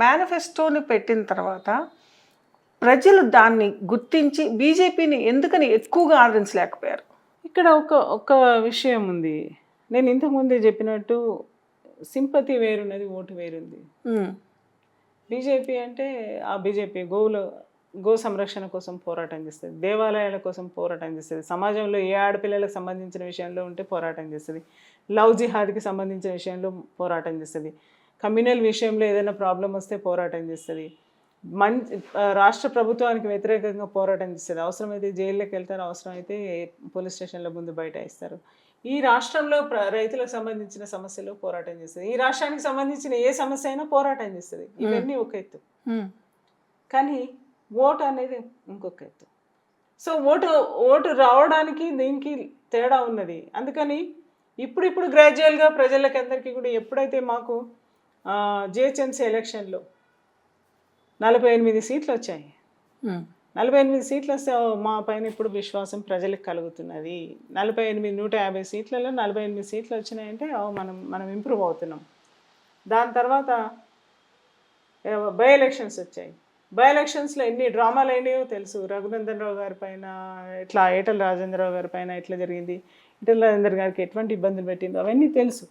మేనిఫెస్టోని పెట్టిన తర్వాత ప్రజలు దాన్ని గుర్తించి బీజేపీని ఎందుకని ఎక్కువగా ఆదరించలేకపోయారు? ఇక్కడ ఒక ఒక విషయం ఉంది. నేను ఇంతకుముందే చెప్పినట్టు సింపతి వేరున్నది ఓటు వేరుంది. బీజేపీ అంటే ఆ బీజేపీ గోవుల గో సంరక్షణ కోసం పోరాటం చేస్తుంది దేవాలయాల కోసం పోరాటం చేస్తుంది సమాజంలో ఏ ఆడపిల్లలకు సంబంధించిన విషయంలో ఉంటే పోరాటం చేస్తుంది లవ్ జిహాద్కి సంబంధించిన విషయంలో పోరాటం చేస్తుంది. కమ్యూనల్ విషయంలో ఏదైనా ప్రాబ్లం వస్తే పోరాటం చేస్తుంది. మంచి ఆ, రాష్ట్ర ప్రభుత్వానికి వ్యతిరేకంగా పోరాటం చేస్తుంది. అవసరమైతే జైల్లోకి వెళ్తారు అవసరమైతే పోలీస్ స్టేషన్ల ముందు బయట ఇస్తారు ఈ రాష్ట్రంలో రైతులకు సంబంధించిన సమస్యలు పోరాటం చేస్తుంది. ఈ రాష్ట్రానికి సంబంధించిన ఏ సమస్య అయినా పోరాటం చేస్తుంది. ఇవన్నీ ఒక ఎత్తు. కానీ ఓటు అనేది ఇంకొక ఎత్తు. సో ఓటు ఓటు రావడానికి దీనికి తేడా ఉన్నది. అందుకని ఇప్పుడు ఇప్పుడు గ్రాడ్యువల్గా ప్రజలకి అందరికీ కూడా ఎప్పుడైతే మాకు జిహెచ్ఎంసీ ఎలక్షన్లో నలభై ఎనిమిది సీట్లు వచ్చాయి. నలభై ఎనిమిది సీట్లు వస్తే మా పైన ఇప్పుడు విశ్వాసం ప్రజలకు కలుగుతున్నది. నలభై ఎనిమిది నూట యాభై సీట్లలో నలభై ఎనిమిది సీట్లు వచ్చినాయంటే మనం మనం ఇంప్రూవ్ అవుతున్నాం. దాని తర్వాత బై ఎలక్షన్స్ వచ్చాయి. బై ఎలక్షన్స్లో ఎన్ని డ్రామాలు అయినాయో తెలుసు. రఘునందన్ రావు గారి పైన ఇట్లా ఈటల రాజేంద్రరావు గారి పైన ఎట్లా జరిగింది? ఈటల రాజేంద్ర గారికి ఎటువంటి ఇబ్బందులు పెట్టిందో అవన్నీ తెలుసు.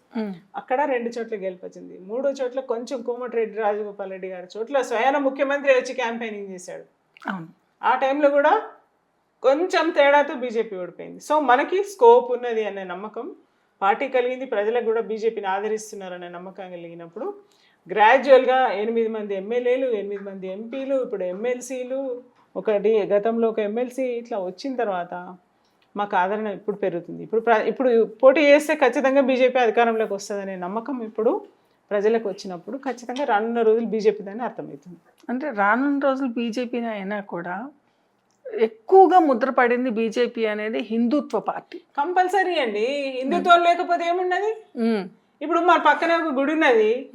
అక్కడ రెండు చోట్ల గెలిపొచ్చింది. మూడో చోట్ల కొంచెం కోమటిరెడ్డి రాజగోపాల్ రెడ్డి గారి చోట్ల స్వయాన ముఖ్యమంత్రి వచ్చి క్యాంపెయినింగ్ చేశాడు. ఆ టైంలో కూడా కొంచెం తేడాతో బీజేపీ ఓడిపోయింది. సో మనకి స్కోప్ ఉన్నది అనే నమ్మకం పార్టీ కలిగింది ప్రజలకు కూడా బీజేపీని ఆదరిస్తున్నారనే నమ్మకం కలిగినప్పుడు గ్రాడ్యువల్గా ఎనిమిది మంది ఎమ్మెల్యేలు ఎనిమిది మంది ఎంపీలు ఇప్పుడు ఎమ్మెల్సీలు ఒకటి గతంలో ఒక ఎమ్మెల్సీ ఇట్లా వచ్చిన తర్వాత మాకు ఆదరణ ఇప్పుడు పెరుగుతుంది. ఇప్పుడు ప్ర- ఇప్పుడు పోటీ చేస్తే ఖచ్చితంగా బీజేపీ అధికారంలోకి వస్తుందనే నమ్మకం ఇప్పుడు ప్రజలకు వచ్చినప్పుడు ఖచ్చితంగా రానున్న రోజులు బీజేపీ అని అర్థమవుతుంది. అంటే రానున్న రోజులు బీజేపీ అయినా కూడా ఎక్కువగా ముద్రపడింది బీజేపీ అనేది హిందుత్వ పార్టీ. కంపల్సరీ అండి. హిందుత్వం లేకపోతే ఏమున్నది ఇప్పుడు మన పక్కనే ఒక గుడి ఉన్నది.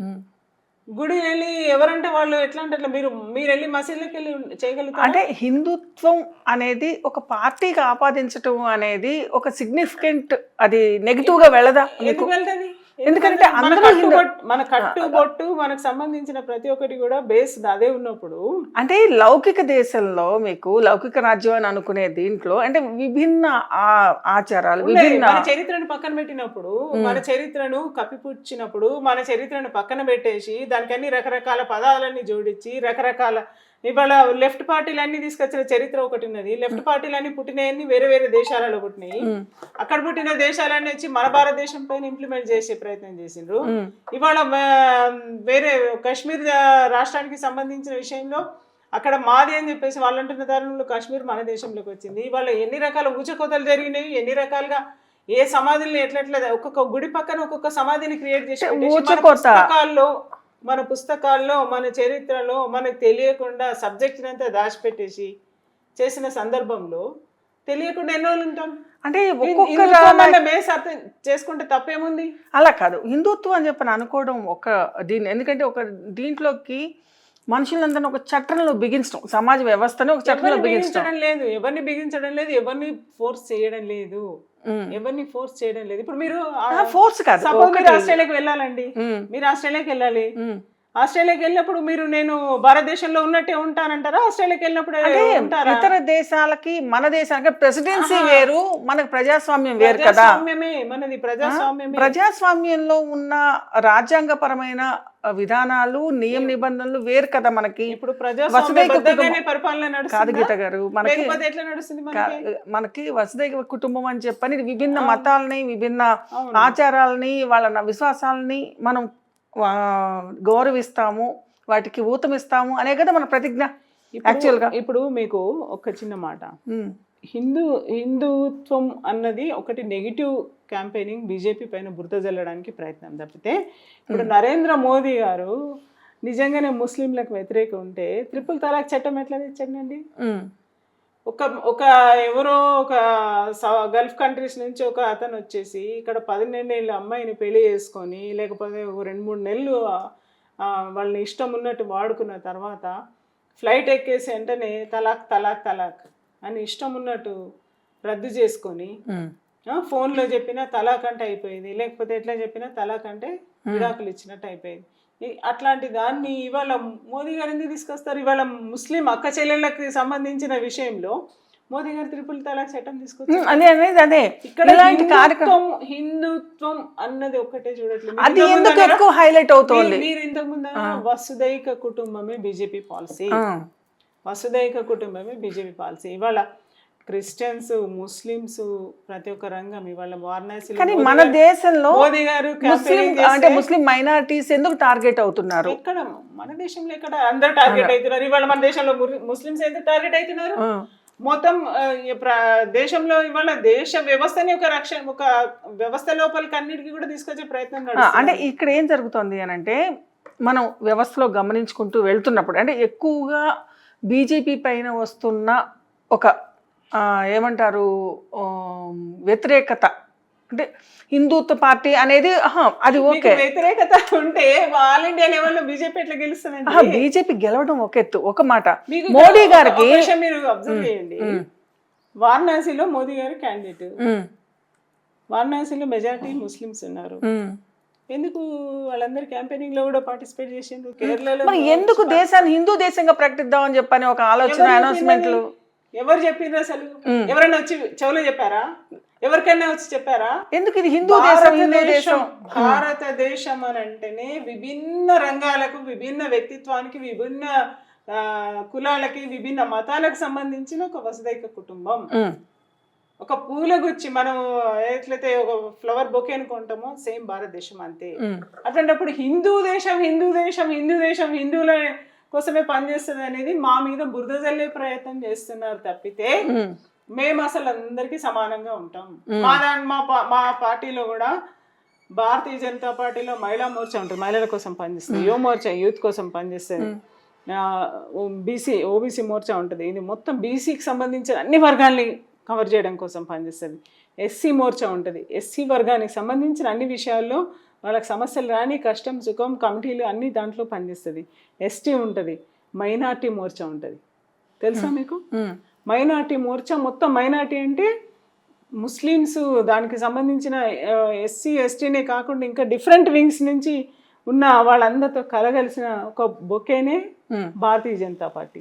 గుడి వెళ్ళి ఎవరంటే వాళ్ళు ఎట్లా అంటే అట్లా మీరు మీరు వెళ్ళి మసీదులోకి వెళ్ళి చేయగలుగుతారు? అంటే హిందుత్వం అనేది ఒక పార్టీకి ఆపాదించటం అనేది ఒక సిగ్నిఫికెంట్ అది నెగిటివ్గా వెళ్ళదా ఎందుకు వెళ్తుంది? ఎందుకంటే మన అందరూ మన కట్టు బొట్టు మనకు సంబంధించిన ప్రతి ఒక్కటి కూడా బేస్ అదే ఉన్నప్పుడు అంటే లౌకిక దేశంలో మీకు లౌకిక రాజ్యం అని అనుకునే దీంట్లో అంటే విభిన్న ఆ- ఆచారాలు. విభిన్న మన చరిత్రను పక్కన పెట్టినప్పుడు మన చరిత్రను కప్పిపుచ్చినప్పుడు మన చరిత్రను పక్కన పెట్టేసి దానికి అన్ని రకరకాల పదాలన్నీ జోడించి రకరకాల ఇవాళ లెఫ్ట్ పార్టీలు అన్ని తీసుకొచ్చిన చరిత్ర ఒకటి ఉన్నది. లెఫ్ట్ పార్టీలు అన్ని పుట్టినాయన్ని వేరే వేరే దేశాలలో పుట్టినాయి. అక్కడ పుట్టిన దేశాలన్నీ వచ్చి మన భారతదేశం పైన ఇంప్లిమెంట్ చేసే ప్రయత్నం చేసిండ్రు. ఇవాళ వేరే కాశ్మీర్ రాష్ట్రానికి సంబంధించిన విషయంలో అక్కడ మాది అని చెప్పేసి వాళ్ళు అంటున్న తరుణంలో కాశ్మీర్ మన దేశంలోకి వచ్చింది. ఇవాళ ఎన్ని రకాల ఊచకోతలు జరిగినాయి ఎన్ని రకాలుగా ఏ సమాధుల్ని ఎట్లెట్లా ఒక్కొక్క గుడి పక్కన ఒక్కొక్క సమాధిని క్రియేట్ చేసి ఊచకోత. మన పుస్తకాల్లో మన చరిత్రలో మనకు తెలియకుండా సబ్జెక్ట్ అంతా దాచిపెట్టేసి చేసిన సందర్భంలో తెలియకుండా ఎన్నో రోజులు ఉంటాం? అంటే చేసుకుంటే తప్పేముంది? అలా కాదు. హిందుత్వం అని చెప్పని అనుకోవడం ఒక దీని ఎందుకంటే ఒక దీంట్లోకి మనుషులందరినీ ఒక చట్టంలో బిగించడం సమాజ వ్యవస్థని ఒక చట్టంలో బిగించడం. లేదు. ఎవరిని బిగించడం లేదు. ఎవరిని ఫోర్స్ చేయడం లేదు. ఎవరిని ఫోర్స్ చేయడం లేదు. ఇప్పుడు మీరు ఫోర్స్ కాదు. సపోజ్. మీరు ఆస్ట్రేలియాకి వెళ్ళాలండి. ఉమ్, మీరు ఆస్ట్రేలియాకి వెళ్ళాలి. ఉమ్. ఆస్ట్రేలియాకి వెళ్ళినప్పుడు మీరు నేను భారతదేశంలో ఉన్నట్టే ఉంటానంటారా? ఆస్ట్రేలియాకి వెళ్ళినప్పుడు ఇతర దేశాలకి మన దేశానికి ప్రెసిడెన్సీ వేరు మనకు ప్రజాస్వామ్యం వేరు కదా. మనది ప్రజాస్వామ్యమే. ప్రజాస్వామ్యంలో ఉన్న రాజ్యాంగపరమైన విధానాలు నియమ నిబంధనలు వేరు కదా మనకి. ఇప్పుడు. పరిపాలన కాదు గీత గారు మనకి లేకపోతే ఎట్లా నడుస్తుంది మనకి? వసుదైక కుటుంబం అని చెప్పని విభిన్న మతాలని విభిన్న. ఆచారాలని వాళ్ళ విశ్వాసాలని మనం గౌరవిస్తాము వాటికి ఊతమిస్తాము అనే కదా మన ప్రతిజ్ఞ యాక్చువల్గా. ఇప్పుడు మీకు ఒక చిన్న మాట. హిందూ హిందుత్వం అన్నది ఒకటి నెగిటివ్ క్యాంపెయినింగ్ బీజేపీ పైన బురద జల్లడానికి ప్రయత్నం తప్పితే ఇప్పుడు నరేంద్ర మోదీ గారు నిజంగానే ముస్లింలకు వ్యతిరేకం ఉంటే ట్రిపుల్ తలాక్ చట్టం ఎట్లా తెచ్చండి ఒక ఒక ఎవరో ఒక స- గల్ఫ్ కంట్రీస్ నుంచి ఒక అతను వచ్చేసి ఇక్కడ పన్నెండేళ్ళ అమ్మాయిని పెళ్ళి చేసుకొని లేకపోతే ఒక రెండు మూడు నెలలు వాళ్ళని ఇష్టం ఉన్నట్టు వాడుకున్న తర్వాత ఫ్లైట్ ఎక్కేసి వెంటనే తలాక్ తలాక్ తలాక్ అని ఇష్టం ఉన్నట్టు రద్దు చేసుకొని ఫోన్లో చెప్పినా తలాక్ అంటే అయిపోయింది. లేకపోతే ఎట్లా చెప్పినా తలాక్ అంటే విడాకులు ఇచ్చినట్టు అయిపోయింది. అట్లాంటి దాన్ని ఇవాళ మోదీ గారు ఎందుకు తీసుకొస్తారు? ఇవాళ ముస్లిం అక్క చెల్లెళ్ళకి సంబంధించిన విషయంలో మోదీ గారు త్రిపుల్ తలాక్ చట్టం తీసుకొచ్చారు. అదే అదే ఇక్కడ ఇలాంటి కార్యక్రమం హిందుత్వం అన్నది ఒక్కటే చూడట్లేదు. అది ఇంతకు ఎందుకు ముందర- ఎక్కువ హైలైట్ అవుతోంది? మీరు- ఇంతకు ముందు వసుదైక కుటుంబమే బీజేపీ పాలసీ. వసుదైక కుటుంబమే బీజేపీ పాలసీ. ఇవాళ క్రిస్టియన్స్ ముస్లిమ్స్ ప్రతి ఒక్క రంగం ఇవాళ వారణాసిలో కానీ మన దేశంలో మోదీ గారు ముస్లిం అంటే ముస్లిం మైనారిటీస్ ఎందుకు టార్గెట్ అవుతున్నారు? ఎక్కడ మన దేశంలో ఎక్కడ అందరు టార్గెట్ అవుతున్నారు. ఇవాళ మన దేశంలో ముస్లిమ్స్ ఎందుకు టార్గెట్ అవుతున్నారు? మొత్తం దేశంలో ఇవాళ దేశ వ్యవస్థని ఒక రక్షణ ఒక వ్యవస్థ లోపలికి అన్నిటికీ కూడా తీసుకొచ్చే ప్రయత్నం. అంటే ఇక్కడ ఏం జరుగుతోంది అని అంటే మనం వ్యవస్థలో గమనించుకుంటూ వెళ్తున్నప్పుడు అంటే ఎక్కువగా బీజేపీ పైన వస్తున్న ఒక ఏమంటారు వ్యతిరేకత. అంటే హిందుత్వ పార్టీ అనేది అది ఓకే. వ్యతిరేకత ఉంటే ఆల్ ఇండియా లెవెల్లో బీజేపీ ఎట్లా గెలుస్తుందండి? బీజేపీ గెలవడం ఒక ఎత్తు ఒక మాట. మోడీ గారికి మీరు అబ్జర్వ్ చేయండి. వారణాసిలో మోదీ గారు క్యాండిడేట్ వారణాసిలో మెజారిటీ ముస్లిమ్స్ ఉన్నారు. ఎందుకు వాళ్ళందరూ క్యాంపెయినింగ్లో కూడా పార్టిసిపేట్ చేసిండ్రు? కేరళలో ఎందుకు దేశాన్ని హిందూ దేశంగా ప్రకటిద్దామని చెప్పని ఒక ఆలోచన అనౌన్స్మెంట్లు ఎవరు చెప్పిండ్రు అసలు. ఎవరైనా వచ్చి చెవులో చెప్పారా? ఎవరికైనా వచ్చి చెప్పారా? ఎందుకు ఇది హిందూ దేశం భారతదేశం అని అంటేనే విభిన్న రంగాలకు విభిన్న వ్యక్తిత్వానికి విభిన్న కులాలకి విభిన్న మతాలకు సంబంధించిన ఒక వసుదైక కుటుంబం. ఒక పూల గుచ్చి మనం ఎట్లయితే ఒక ఫ్లవర్ బొకే అనుకుంటామో సేమ్ భారతదేశం అంతే. అట్లాంటప్పుడు హిందూ దేశం హిందూ దేశం హిందూ దేశం హిందువుల కోసమే పనిచేస్తుంది అనేది మా మీద బురద జల్లే ప్రయత్నం చేస్తున్నారు తప్పితే మేము. అసలు అందరికీ సమానంగా ఉంటాం. మా దాని మా పా- మా పార్టీలో కూడా భారతీయ జనతా పార్టీలో మహిళా మోర్చా ఉంటుంది. మహిళల కోసం పనిచేస్తుంది యువ మోర్చా యూత్ కోసం పనిచేస్తుంది బీసీ ఓబీసీ మోర్చా ఉంటుంది. ఇది మొత్తం బీసీకి సంబంధించిన అన్ని వర్గాల్ని కవర్ చేయడం కోసం పనిచేస్తుంది ఎస్సీ మోర్చా ఉంటుంది. ఎస్సీ వర్గానికి సంబంధించిన అన్ని విషయాల్లో వాళ్ళకి సమస్యలు రాని కష్టం సుఖం కమిటీలు అన్ని దాంట్లో పనిచేస్తుంది. ఎస్టీ ఉంటుంది మైనార్టీ మోర్చా ఉంటుంది. తెలుసా మీకు. మైనార్టీ మోర్చా మొత్తం మైనార్టీ అంటే ముస్లిమ్స్ దానికి సంబంధించిన ఎస్సీ ఎస్టీనే కాకుండా ఇంకా డిఫరెంట్ వింగ్స్ నుంచి ఉన్న వాళ్ళందరితో కలగలిసిన ఒక బొకేనే. భారతీయ జనతా పార్టీ.